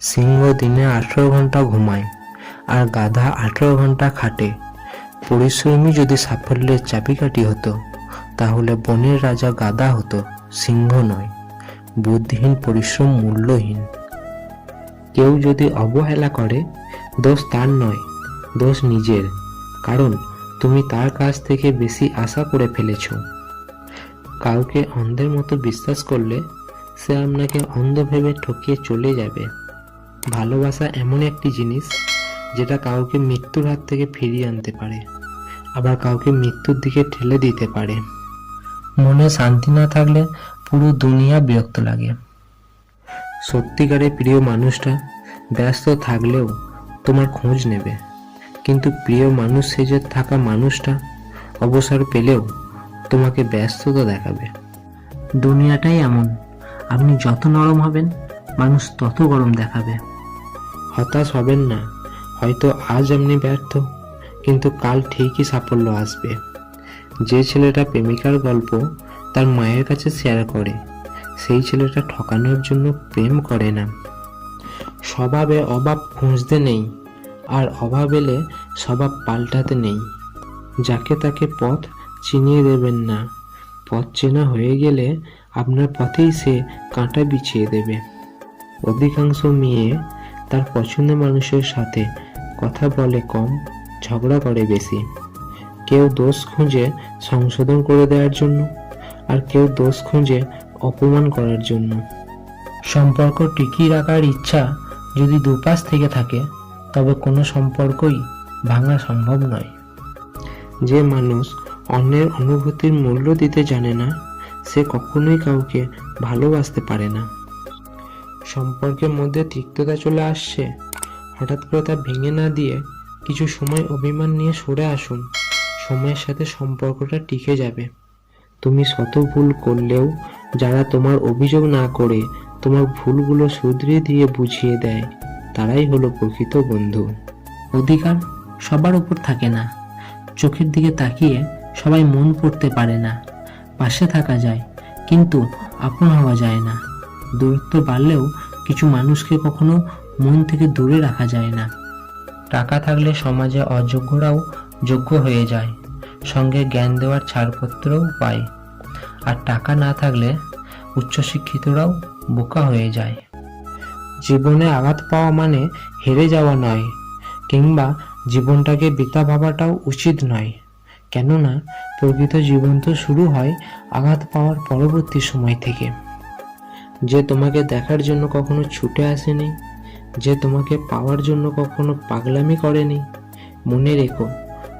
সিংহ দিনে আঠেরো ঘণ্টা ঘুমায় আর গাধা আঠেরো ঘণ্টা খাটে। পরিশ্রমী যদি সাফল্যের চাবিকাঠি হতো, তাহলে বনের রাজা গাধা হতো, সিংহ নয়। বুদ্ধিহীন পরিশ্রম মূল্যহীন। কেউ যদি অবহেলা করে, দোষ তার নয়, দোষ নিজের। কারণ তুমি তার কাছ থেকে বেশি আশা করে ফেলেছ। কাউকে অন্ধের মতো বিশ্বাস করলে, সে আপনাকে অন্ধ ভেবে ঠকিয়ে চলে যাবে। ভালোবাসা এমন একটি জিনিস যেটা কাউকে মৃত্যুর হাত থেকে ফিরিয়ে আনতে পারে, আবার কাউকে মৃত্যুর দিকে ঠেলে দিতে পারে। মনে শান্তি না থাকলে পুরো দুনিয়া বিরক্ত লাগে। সত্যিকারের প্রিয় মানুষটা ব্যস্ত থাকলেও তোমার খোঁজ নেবে, কিন্তু প্রিয় মানুষ সেজে থাকা মানুষটা অবসর পেলেও তোমাকে ব্যস্ততা দেখাবে। দুনিয়াটাই এমন, আপনি যত নরম হবেন, মানুষ তত গরম দেখাবে। হতাশ হবেন না। হয়তো আজ আপনি ব্যর্থ, কিন্তু কাল ঠিকই সাফল্য আসবে। যে ছেলেটা প্রেমিকার গল্প তার মায়ের কাছে শেয়ার করে, সেই ছেলেটা ঠকানোর জন্য প্রেম করে না। স্বভাবে অভাব খুঁজতে নেই, আর অভাব এলে স্বভাব পাল্টাতে নেই। যাকে তাকে পথ চিনিয়ে দেবেন না। পথ চেনা হয়ে গেলে আপনার পথেই সে কাঁটা বিছিয়ে দেবে। অধিকাংশ মেয়ে তার পছন্দের মানুষের সাথে কথা বলে কম, ঝগড়া করে বেশি। কেউ দোষ খুঁজে সংশোধন করে দেওয়ার জন্য, আর কেউ দোষ খুঁজে অপমান করার জন্য। সম্পর্ক টিকিয়ে রাখার ইচ্ছা যদি দুপাশ থেকে থাকে, তবে কোনো সম্পর্কই ভাঙা সম্ভব নয়। যে মানুষ অন্যের অনুভূতির মূল্য দিতে জানে না, সে কখনোই কাউকে ভালোবাসতে পারে না। সম্পর্কের মধ্যে তিক্ততা চলে আসছে। হঠাৎ করে তা ভেঙে না দিয়ে কিছু সময় অভিমান নিয়ে সরে আসুন। সময়ের সাথে সম্পর্কটা টিকে যাবে। তুমি শত ভুল করলেও যারা তোমার অভিযোগ না করে তোমার ভুলগুলো শুধরে দিয়ে বুঝিয়ে দেয়, তারাই হলো প্রকৃত বন্ধু। অধিকার সবার উপর থাকে না। চোখের দিকে তাকিয়ে সবাই মন পড়তে পারে না। পাশে থাকা যায়, কিন্তু আপন হওয়া যায় না। দূরত্ব বাড়লেও কিছু মানুষকে কখনো মন থেকে দূরে রাখা যায় না। টাকা থাকলে সমাজে অযোগ্যরাও যোগ্য হয়ে যায়, সঙ্গে জ্ঞান দেওয়ার ছাড়পত্রও পায়। আর টাকা না থাকলে উচ্চশিক্ষিতরাও বোকা হয়ে যায়। জীবনে আঘাত পাওয়া মানে হেরে যাওয়া নয়, কিংবা জীবনটাকে বৃথা ভাবাটাও উচিত নয়। কেননা, প্রকৃত জীবন তো শুরু হয় আঘাত পাওয়ার পরবর্তী সময় থেকে। যে তোমাকে দেখার জন্য কখনো ছুটে আসেনি, যে তোমাকে পাওয়ার জন্য কখনো পাগলামি করেনি, মনে রেখো,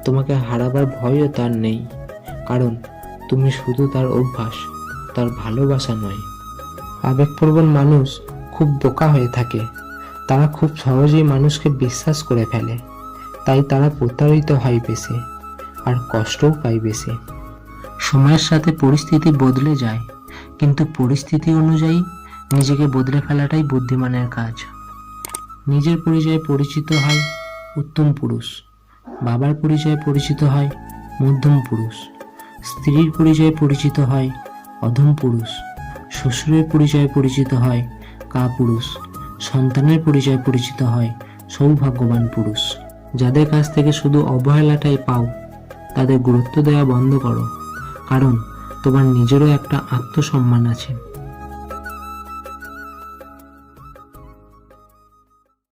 তোমাকে হারাবার ভয়ও তার নেই, কারণ তুমি শুধু তার অভ্যাস, তার ভালোবাসা নয়। আবেগপ্রবণ মানুষ খুব বোকা হয়ে থাকে। তারা খুব সহজেই মানুষকে বিশ্বাস করে ফেলে। তাই তারা প্রতারিত হয় বেশি, আর কষ্টও পায় বেশি। সময়ের সাথে পরিস্থিতি বদলে যায়। কিন্তু পরিস্থিতি অনুযায়ী নিজেকে বদলে ফেলাটাই বুদ্ধিমানের কাজ। নিজের পরিচয়ে পরিচিত হয় উত্তম পুরুষ, বাবার পরিচয়ে পরিচিত হয় মধ্যম পুরুষ, স্ত্রীর পরিচয়ে পরিচিত হয় অধম পুরুষ, শ্বশুরের পরিচয়ে পরিচিত হয় কা পুরুষ সন্তানের পরিচয়ে পরিচিত হয় সৌভাগ্যবান পুরুষ। যাদের কাছ থেকে শুধু অবহেলাটাই পাও, তাদের গুরুত্ব দেওয়া বন্ধ করো। কারণ তোমার নিজেরও একটা আত্মসম্মান আছে।